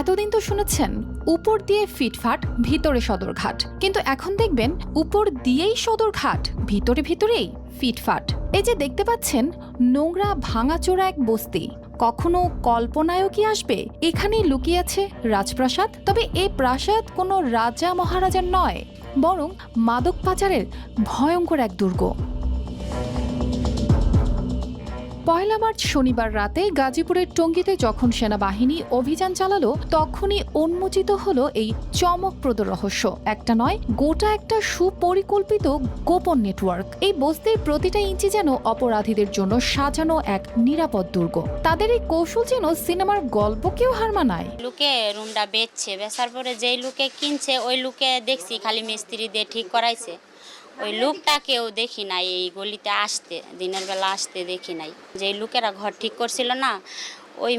এতদিন তো শুনেছেন, উপর দিয়ে ফিটফাট, ভিতরে সদরঘাট। কিন্তু এখন দেখবেন, উপর দিয়েই সদরঘাট, ভিতরে ভিতরেই ফিটফাট। এই যে দেখতে পাচ্ছেন, নোংরা, ভাঙাচোরা এক বস্তি। কখনো কল্পনায়ও কি আসবে? এখানেই লুকিয়ে আছে রাজপ্রাসাদ। তবে এই প্রাসাদ কোনো রাজা মহারাজার নয়, বরং মাদক পাচারের ভয়ঙ্কর এক দুর্গ। পয়লা মার্চ শনিবার রাতে গাজীপুরের টঙ্গীতে যখন সেনাবাহিনী অভিযান চালালো, তখনই উন্মোচিত হলো এই চমকপ্রদ রহস্য। একটা নয়, গোটা একটা সুপরিকল্পিত গোপন নেটওয়ার্ক। এই বস্তির প্রতিটা ইঞ্চি যেন অপরাধীদের জন্য সাজানো এক নিরাপদ দুর্গ। তাদের এই কৌশল যেন সিনেমার গল্পকেও হার মানায়। লুকে রুমটা বেচছে, বেচার পরে যেই লুকে কিনছে, ওই লুকে দেখছি খালি মিস্ত্রি দিয়ে ঠিক করাইছে। ওই লুকটাকেও দেখি নাই, এই গলিতে আসতে, দিনের বেলা আসতে দেখি নাই। যে লুকেরা ঘর ঠিক করছিল না, ওই